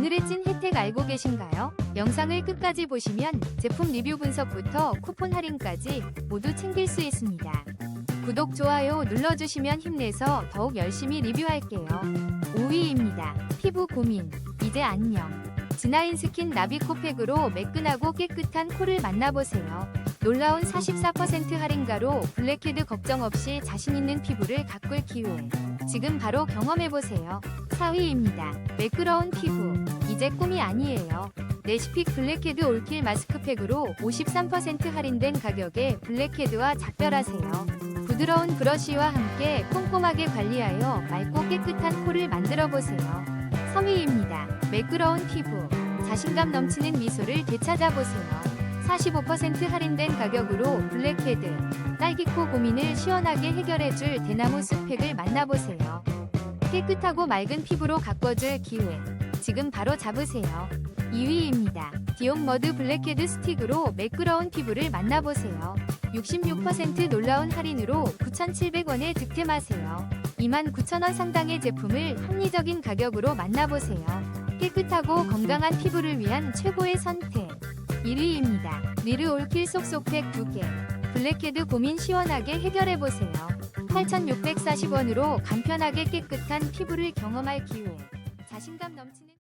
오늘의 찐 혜택 알고 계신가요? 영상을 끝까지 보시면 제품 리뷰 분석부터 쿠폰 할인까지 모두 챙길 수 있습니다. 구독, 좋아요 눌러주시면 힘내서 더욱 열심히 리뷰할게요. 5위입니다. 피부 고민, 이제 안녕. 진아인 스킨 나비코팩으로 매끈하고 깨끗한 코를 만나보세요. 놀라운 44% 할인가로 블랙헤드 걱정 없이 자신 있는 피부를 가꿀 기회. 지금 바로 경험해보세요. 4위입니다. 매끄러운 피부. 이제 꿈이 아니에요. 레시픽 블랙헤드 올킬 마스크팩으로 53% 할인된 가격에 블랙헤드와 작별하세요. 부드러운 브러쉬와 함께 꼼꼼하게 관리하여 맑고 깨끗한 코를 만들어 보세요. 3위입니다. 매끄러운 피부. 자신감 넘치는 미소를 되찾아 보세요. 45% 할인된 가격으로 블랙헤드, 딸기코 고민을 시원하게 해결해줄 대나무 숲팩을 만나보세요. 깨끗하고 맑은 피부로 가꿔줄 기회. 지금 바로 잡으세요. 2위입니다. 디온 머드 블랙헤드 스틱으로 매끄러운 피부를 만나보세요. 66% 놀라운 할인으로 9,700원에 득템하세요. 29,000원 상당의 제품을 합리적인 가격으로 만나보세요. 깨끗하고 건강한 피부를 위한 최고의 선택. 1위입니다. 리르 올킬 속속팩 2개. 블랙헤드 고민 시원하게 해결해보세요. 8,640원으로 간편하게 깨끗한 피부를 경험할 기회. 자신감 넘치는